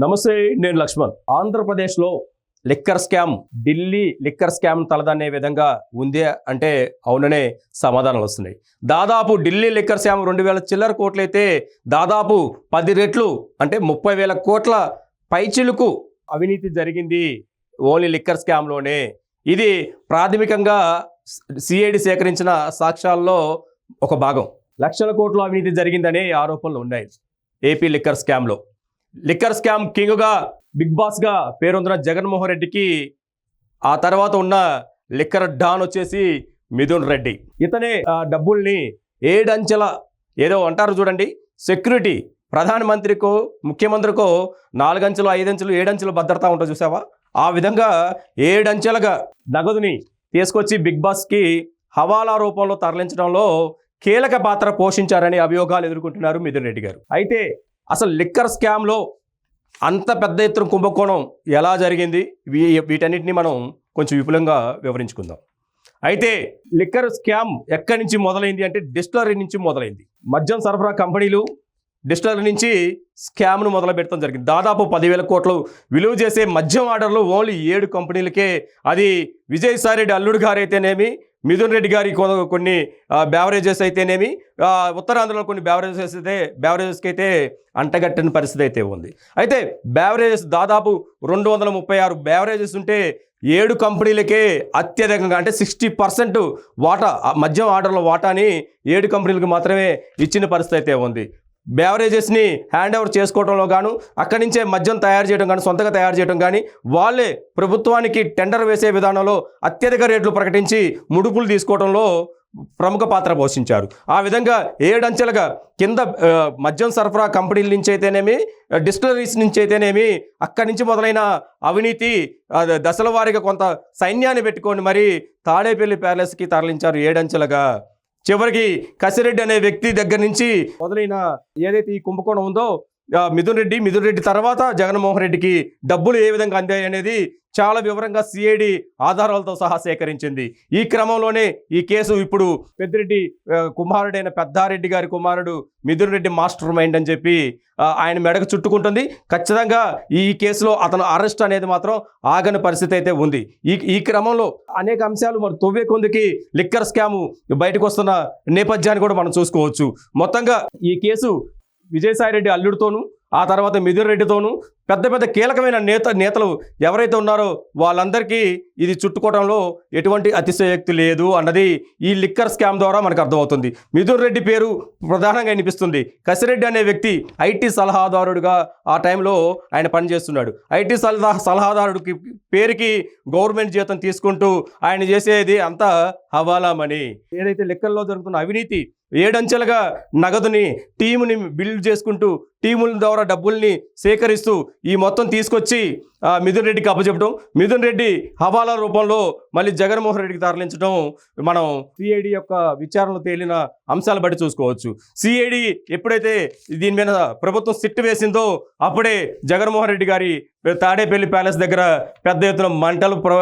నమస్తే నేను లక్ష్మణ్. ఆంధ్రప్రదేశ్లో liquor scam Delhi liquor scam తలదన్నే విధంగా ఉంది అంటే అవుననే సమాధానాలు వస్తున్నాయి. దాదాపు ఢిల్లీ లిక్కర్ స్కామ్ రెండు వేల చిల్లర కోట్లయితే దాదాపు పది రెట్లు అంటే ముప్పై వేల కోట్ల పైచిలుకు అవినీతి జరిగింది ఓన్లీ లిక్కర్ స్కామ్లోనే. ఇది ప్రాథమికంగా సిఐడి సేకరించిన సాక్ష్యాల్లో ఒక భాగం. లక్షల కోట్ల అవినీతి జరిగిందనే ఆరోపణలు ఉన్నాయి ఏపీ లిక్కర్ స్కామ్లో. లిక్కర్ స్కామ్ కింగ్గా బిగ్ బాస్గా పేరొందిన జగన్మోహన్ రెడ్డికి ఆ తర్వాత ఉన్న లిక్కర్ డాన్ వచ్చేసి మిథున్ రెడ్డి. ఇతనే ఆ డబ్బుల్ని ఏడంచెల ఏదో అంటారు చూడండి సెక్యూరిటీ ప్రధానమంత్రికో ముఖ్యమంత్రికో నాలుగంచెలు ఐదంచెలు ఏడంచెలు భద్రత ఉంటుంది చూసావా? ఆ విధంగా ఏడంచెలుగా నగదుని తీసుకొచ్చి బిగ్ బాస్కి హవాలా రూపంలో తరలించడంలో కీలక పాత్ర పోషించారని అభియోగాలు ఎదుర్కొంటున్నారు మిథున్ రెడ్డి గారు. అయితే అసలు లిక్కర్ స్కామ్లో అంత పెద్ద ఎత్తున కుంభకోణం ఎలా జరిగింది? వీ- వీటన్నిటిని మనం కొంచెం విపులంగా వివరించుకుందాం. అయితే లిక్కర్ స్కామ్ ఎక్కడి నుంచి మొదలైంది అంటే డిస్టిలరీ నుంచి మొదలైంది. మద్యం సరఫరా కంపెనీలు డిస్టిలరీ నుంచి స్కామ్ను మొదలు పెట్టడం జరిగింది. దాదాపు పదివేల కోట్లు విలువ చేసే మద్యం ఆర్డర్లు ఓన్లీ ఏడు కంపెనీలకే. అది విజయసాయిరెడ్డి అల్లుడు గారు అయితేనేమి మిథున్ రెడ్డి గారి కొన్ని బ్యావరేజెస్ అయితేనేమి ఉత్తరాంధ్రలో కొన్ని బ్యావరేజెస్ అయితే బ్యావరేజెస్కి అయితే అంటగట్టని పరిస్థితి అయితే ఉంది. అయితే బ్యావరేజెస్ దాదాపు రెండు వందల ముప్పై ఆరు బ్యావరేజెస్ ఉంటే ఏడు కంపెనీలకే అత్యధికంగా అంటే సిక్స్టీ పర్సెంట్ వాటా మద్యం ఆర్డర్ల వాటాని ఏడు కంపెనీలకు మాత్రమే ఇచ్చిన పరిస్థితి అయితే ఉంది. బ్యావరేజెస్ని హ్యాండ్ ఓవర్ చేసుకోవడంలో గాను అక్కడి నుంచే మద్యం తయారు చేయడం కానీ సొంతగా తయారు చేయడం కానీ వాళ్ళే ప్రభుత్వానికి టెండర్ వేసే విధానంలో అత్యధిక రేట్లు ప్రకటించి ముడుపులు తీసుకోవడంలో ప్రముఖ పాత్ర పోషించారు. ఆ విధంగా ఏడంచెలుగా కింద మద్యం సరఫరా కంపెనీల నుంచి అయితేనేమి డిస్టిలరీస్ నుంచి అయితేనేమి అక్కడి నుంచి మొదలైన అవినీతి దశల వారీగా కొంత సైన్యాన్ని పెట్టుకొని మరి తాడేపల్లి ప్యాలెస్కి తరలించారు ఏడంచెలుగా. చివరికి కసిరెడ్డి అనే వ్యక్తి దగ్గర నుంచి మొదలైన ఏదైతే ఈ కుంభకోణం ఉందో మిథున్ రెడ్డి మిథున్ రెడ్డి తర్వాత జగన్మోహన్ రెడ్డికి డబ్బులు ఏ విధంగా అందాయి అనేది చాలా వివరంగా సిఐడి ఆధారాలతో సహా సేకరించింది. ఈ క్రమంలోనే ఈ కేసు ఇప్పుడు పెద్దిరెడ్డి కుమారుడైన పెద్దారెడ్డి గారి కుమారుడు మిథున్ రెడ్డి మాస్టర్ మైండ్ అని చెప్పి ఆయన మెడకు చుట్టుకుంటుంది. ఖచ్చితంగా ఈ కేసులో అతను అరెస్ట్ అనేది మాత్రం ఆగని పరిస్థితి అయితే ఉంది. ఈ ఈ క్రమంలో అనేక అంశాలు మరి తొవ్వే కొందికి లిక్కర్ స్కాము బయటకు వస్తున్న నేపథ్యాన్ని కూడా మనం చూసుకోవచ్చు. మొత్తంగా ఈ కేసు విజయసాయిరెడ్డి అల్లుడితోనూ ఆ తర్వాత మిథున్ రెడ్డితోనూ పెద్ద పెద్ద కీలకమైన నేత నేతలు ఎవరైతే ఉన్నారో వాళ్ళందరికీ ఇది చుట్టుకోవడంలో ఎటువంటి అతిశయోక్తి లేదు అన్నది ఈ లిక్కర్ స్కామ్ ద్వారా మనకు అర్థమవుతుంది. మిథున్ రెడ్డి పేరు ప్రధానంగా వినిపిస్తుంది. కసిరెడ్డి అనే వ్యక్తి ఐటీ సలహాదారుడుగా ఆ టైంలో ఆయన పనిచేస్తున్నాడు. ఐటీ సలహా సలహాదారుడికి పేరుకి గవర్నమెంట్ జీతం తీసుకుంటూ ఆయన చేసేది అంతా హవాలా మనీ. ఏదైతే లెక్కల్లో జరుగుతున్న అవినీతి ఏడంచెలుగా నగదుని టీముని బిల్డ్ చేసుకుంటూ టీముల ద్వారా డబ్బుల్ని సేకరిస్తూ ఈ మొత్తం తీసుకొచ్చి మిథున్ రెడ్డికి అప్పచెప్పడం మిథున్ రెడ్డి హవాలా రూపంలో మళ్ళీ జగన్మోహన్ రెడ్డికి తరలించడం మనం సిఐడి యొక్క విచారణలో తేలిన అంశాలు బట్టి చూసుకోవచ్చు. సిఐడి ఎప్పుడైతే దీని మీద ప్రభుత్వం సిట్ వేసిందో అప్పుడే జగన్మోహన్ రెడ్డి గారి తాడేపల్లి ప్యాలెస్ దగ్గర పెద్ద ఎత్తున మంటలు ప్ర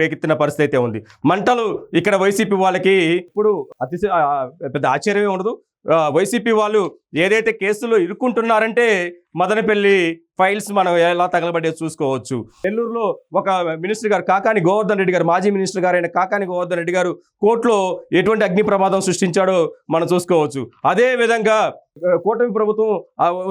రేకెత్తిన పరిస్థితి అయితే ఉంది. మంటలు ఇక్కడ వైసీపీ వాళ్ళకి ఇప్పుడు అతిశ పెద్ద ఆశ్చర్యమే ఉండదు. వైసీపీ వాళ్ళు ఏదైతే కేసులో ఇరుక్కుంటున్నారంటే మదనపల్లి ఫైల్స్ మనం ఎలా తగలబడే చూసుకోవచ్చు. నెల్లూరులో ఒక మినిస్టర్ గారు కాకాని గోవర్ధన్ రెడ్డి గారు మాజీ మినిస్టర్ గారు అయిన కాకాని గోవర్ధన్ రెడ్డి గారు కోర్టులో ఎటువంటి అగ్ని ప్రమాదం సృష్టించాడో మనం చూసుకోవచ్చు. అదే విధంగా కూటమి ప్రభుత్వం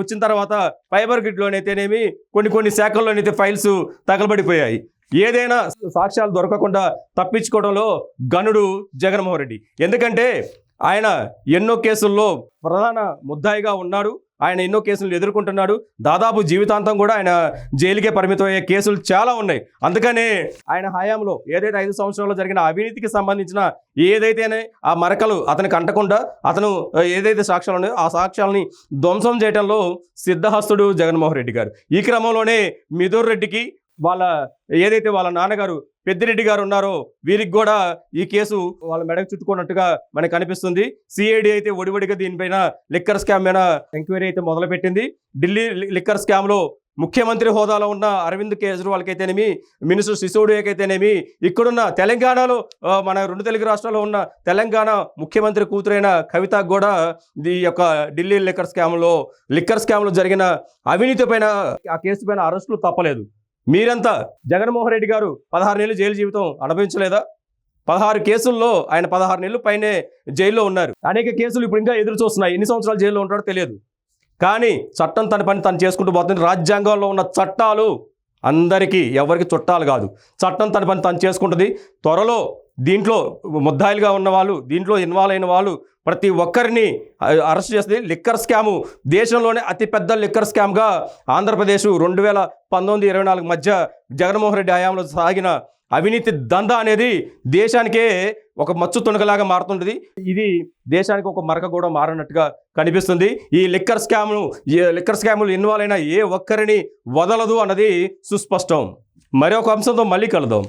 వచ్చిన తర్వాత ఫైబర్ గ్రిడ్లోనైతేనేమి కొన్ని కొన్ని శాఖల్లోనైతే ఫైల్స్ తగలబడిపోయాయి. ఏదైనా సాక్ష్యాలు దొరకకుండా తప్పించుకోవడంలో గనుడు జగన్మోహన్ రెడ్డి. ఎందుకంటే ఆయన ఎన్నో కేసుల్లో ప్రధాన ముద్దాయిగా ఉన్నాడు. ఆయన ఎన్నో కేసులు ఎదుర్కొంటున్నాడు. దాదాపు జీవితాంతం కూడా ఆయన జైలుకే పరిమితం అయ్యే కేసులు చాలా ఉన్నాయి. అందుకనే ఆయన హయాంలో ఏదైతే ఐదు సంవత్సరాల్లో జరిగిన అవినీతికి సంబంధించిన ఏదైతేనే ఆ మరకలు అతనికి అంటకుండా అతను ఏదైతే సాక్ష్యాలు ఉన్నాయో ఆ సాక్ష్యాలని ధ్వంసం చేయడంలో సిద్ధహస్తుడు జగన్మోహన్ రెడ్డి గారు. ఈ క్రమంలోనే మిథుర్ రెడ్డికి వాళ్ళ ఏదైతే వాళ్ళ నాన్నగారు పెద్దిరెడ్డి గారు ఉన్నారో వీరికి కూడా ఈ కేసు వాళ్ళ మెడకు చుట్టుకున్నట్టుగా మనకు కనిపిస్తుంది సిఐడి అయితే ఒడివడిగా దీనిపైన లిక్కర్ స్కామ్ మీద ఎంక్వైరీ అయితే మొదలుపెట్టింది. ఢిల్లీ లిక్కర్ స్కామ్లో ముఖ్యమంత్రి హోదాలో ఉన్న అరవింద్ కేజ్రీవాల్కైతేనేమి మినిస్టర్ సిసోడియాకైతేనేమి ఇక్కడున్న తెలంగాణలో మన రెండు తెలుగు రాష్ట్రాల్లో ఉన్న తెలంగాణ ముఖ్యమంత్రి కూతురైన కవిత కూడా ఈ యొక్క ఢిల్లీ లిక్కర్ స్కామ్లో లిక్కర్ స్కామ్లో జరిగిన అవినీతి పైన ఆ కేసు పైన అరెస్టులు తప్పలేదు. మీరంతా జగన్మోహన్ రెడ్డి గారు పదహారు నెలలు జైలు జీవితం అనుభవించలేదా? పదహారు కేసుల్లో ఆయన పదహారు నెలలు పైనే జైల్లో ఉన్నారు. అనేక కేసులు ఇప్పుడు ఇంకా ఎదురు చూస్తున్నాయి. ఎన్ని సంవత్సరాలు జైల్లో ఉంటాడో తెలియదు. కానీ చట్టం తన పని తను చేసుకుంటూ పోతుంది. రాజ్యాంగంలో ఉన్న చట్టాలు అందరికీ ఎవరికి చుట్టాలు కాదు. చట్టం తన పని తను చేసుకుంటుంది. త్వరలో దీంట్లో ముద్దాయిలుగా ఉన్న వాళ్ళు దీంట్లో ఇన్వాల్వ్ అయిన వాళ్ళు ప్రతి ఒక్కరిని అరెస్ట్ చేస్తుంది లిక్కర్ స్కాము. దేశంలోనే అతిపెద్ద లిక్కర్ స్కామ్గా ఆంధ్రప్రదేశ్ రెండు వేల పంతొమ్మిది ఇరవై నాలుగు మధ్య జగన్మోహన్ రెడ్డి హయాంలో సాగిన అవినీతి దందా అనేది దేశానికే ఒక మచ్చు తుణకలాగా మారుతుంటుంది. ఇది దేశానికి ఒక మరక కూడా మారినట్టుగా కనిపిస్తుంది. ఈ లిక్కర్ స్కామ్ను ఈ లిక్కర్ స్కాములు ఇన్వాల్వ్ అయిన ఏ ఒక్కరిని వదలదు అన్నది సుస్పష్టం. మరొక అంశంతో మళ్ళీ కలుద్దాం.